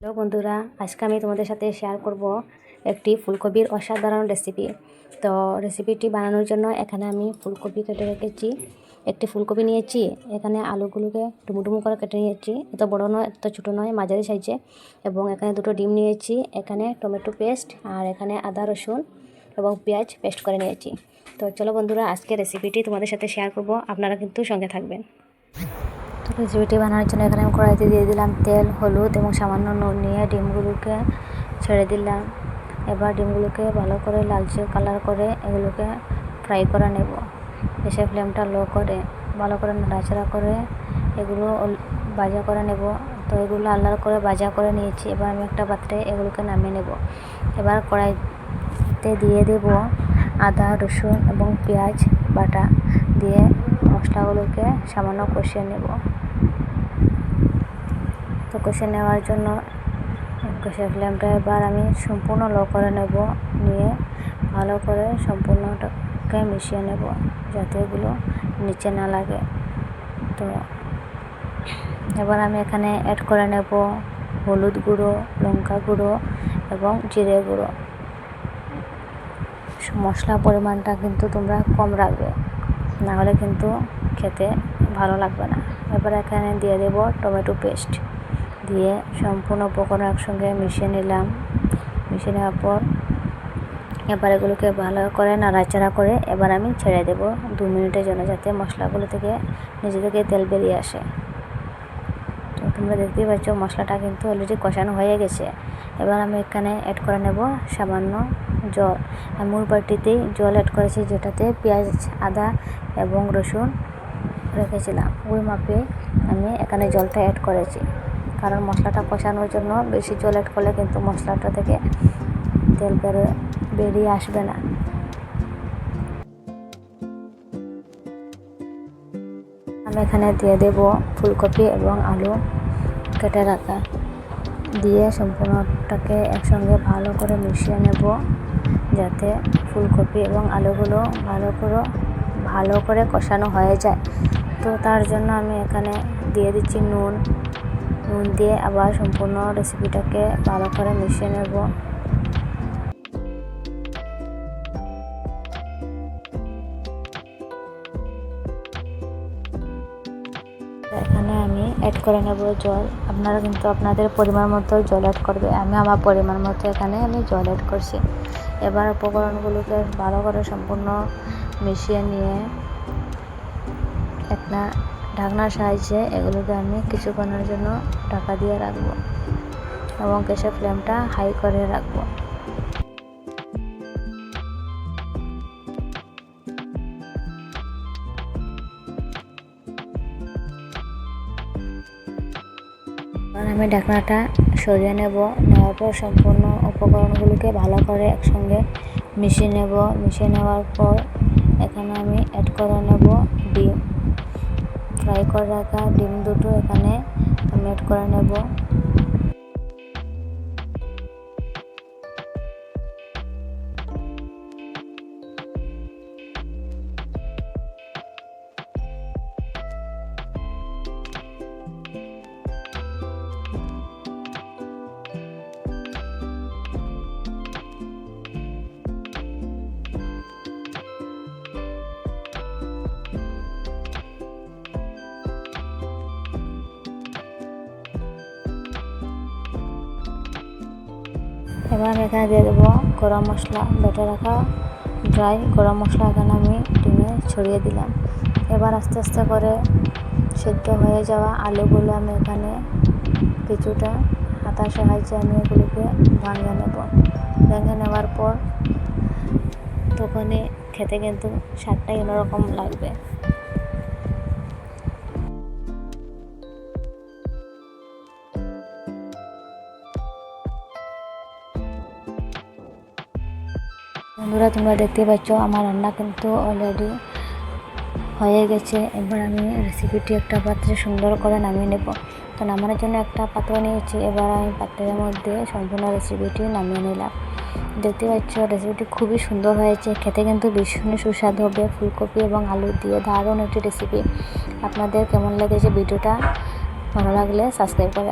Hello বন্ধুরা, আজকে আমি তোমাদের সাথে শেয়ার করব একটি ফুলকপির অসাধারণ রেসিপি তো রেসিপিটি বানানোর জন্য এখানে আমি ফুলকপি কেটে রেখেছি, একটি ফুলকপি নিয়েছি, এখানে আলুগুলোকে ডুমুডুমু করে কেটে নিয়েছি। এত বড় নয়, এত ছোটো নয়, মাঝারি সাইজে। এবং এখানে দুটো ডিম নিয়েছি, এখানে টমেটো পেস্ট আর এখানে আদা রসুন এবং পেঁয়াজ পেস্ট করে নিয়েছি। তো চলো বন্ধুরা আজকে রেসিপিটি তোমাদের সাথে শেয়ার করব, আপনারা কিন্তু সঙ্গে থাকবেন। তো রেসিপিটি বানানোর জন্য এখানে আমি কড়াইতে দিয়ে দিলাম তেল, হলুদ এবং সামান্য নুন নিয়ে ডিমগুলোকে ছেড়ে দিলাম। এবার ডিমগুলোকে ভালো করে লালচে কালার করে এগুলোকে ফ্রাই করে নেব। এসে ফ্লেমটা লো করে ভালো করে নাড়াচাড়া করে এগুলো ভাজা করে নেব। তো এগুলো আলাদা করে ভাজা করে নিয়েছি। এবার আমি একটা পাত্রে এগুলোকে নামিয়ে নেব। এবার কড়াইতে দিয়ে দেব আদা, রসুন এবং পেঁয়াজ বাটা দিয়ে মশলাগুলোকে সামান্য কষিয়ে নেব। তো কষে নেওয়ার জন্য কষে ফ্লেমটা এবার আমি সম্পূর্ণ লো করে নেব, নিয়ে ভালো করে সম্পূর্ণটাকে মিশিয়ে নেব যাতে এগুলো নিচে না লাগে। তো এবার আমি এখানে অ্যাড করে নেব হলুদ গুঁড়ো, লঙ্কা গুঁড়ো এবং জিরে গুঁড়ো। মশলা পরিমাণটা কিন্তু তোমরা কম রাখবে। না হলে কিন্তু খেতে ভালো লাগবে না। এবার এখানে দিয়ে দেব টমেটো পেস্ট। দিয়ে সম্পূর্ণ উপকরণ একসঙ্গে মিশিয়ে নিলাম। মিশিয়ে নেওয়ার পর এবার এগুলোকে ভালো করে নাড়াচাড়া করে এবার আমি ছেড়ে দেব। দু মিনিটের জন্য যাতে মশলাগুলো থেকে, নিজে থেকে তেল বেরিয়ে আসে। তোমরা দেখতেই পাচ্ছ মশলাটা কিন্তু অলরেডি কষানো হয়ে গেছে। এবার আমি এখানে অ্যাড করে নেব সামান্য জল। আমি বাটিতেই জল অ্যাড করেছি যেটাতে পেঁয়াজ, আদা এবং রসুন রেখেছিলাম। ওই মাপে আমি এখানে জলটা অ্যাড করেছি। কারণ মশলাটা কষানোর জন্য বেশি জল অ্যাড করলে কিন্তু মশলাটা থেকে তেল বেরো, বেরিয়ে আসবে না। আমি এখানে দিয়ে দেব ফুলকপি এবং আলু। কেটে রাখা। দিয়ে সম্পূর্ণটাকে একসঙ্গে ভালো করে মিশিয়ে নেব, যাতে ফুলকপি এবং আলুগুলো ভালো করে ভালো করে কষানো হয়ে যায়। তো তার জন্য আমি এখানে দিয়ে দিচ্ছি নুন। নুন দিয়ে আবার সম্পূর্ণ রেসিপিটাকে ভালো করে মিশিয়ে নেব। এখানে আমি অ্যাড করে নেব জল। আপনারা কিন্তু আপনাদের পরিমাণ মতো জল অ্যাড করবে। আমি আমার পরিমাণ মতো এখানে আমি জল অ্যাড করছি। এবার উপকরণগুলোকে ভালো করে সম্পূর্ণ মিশিয়ে নিয়ে একটা ঢাকনার সাহায্যে এগুলোকে আমি কিছুক্ষণের জন্য ঢাকা দিয়ে রাখব এবং গ্যাসের ফ্লেমটা হাই করে রাখব। এবার আমি ঢাকনাটা সরিয়ে নেব, নেওয়ার পর সম্পূর্ণ উপকরণগুলোকে ভালো করে একসঙ্গে মিশিয়ে নেব। মিশিয়ে নেওয়ার পর এখানে আমি অ্যাড করে নেব ডিম। ফ্রাই করে রাখা ডিম দুটো এখানে আমি অ্যাড করে নেব। এবার এখানে দিয়ে দেবো গরম মশলা বেটে রাখা ড্রাই গরম মশলা এখানে আমি ডিমে ছড়িয়ে দিলাম। এবার আস্তে আস্তে করে সেদ্ধ হয়ে যাওয়া আলুগুলো আমি এখানে কিছুটা হাতার সাহায্যে আমি এগুলোকে ভাঙিয়ে নেব। ভেঙে নেওয়ার পর তখনই খেতে কিন্তু স্বাদটাই অন্যরকম লাগবে। বন্ধুরা, তোমরা দেখতে পাচ্ছ আমার রান্না কিন্তু অলরেডি হয়ে গেছে। এবার আমি রেসিপিটি একটা পাত্রে সুন্দর করে নামিয়ে নেব। তো নামানোর জন্য একটা পাত্র নিয়েছি। এবার আমি পাত্রের মধ্যে সম্পূর্ণ রেসিপিটি নামিয়ে নিলাম। দেখতে পাচ্ছ রেসিপিটি খুবই সুন্দর হয়েছে। খেতে কিন্তু ভীষণ সুস্বাদু হবে। ফুলকপি এবং আলু দিয়ে দারুণ একটি রেসিপি আপনাদের কেমন লেগেছে ভিডিওটা? ভালো লাগলে সাবস্ক্রাইব করে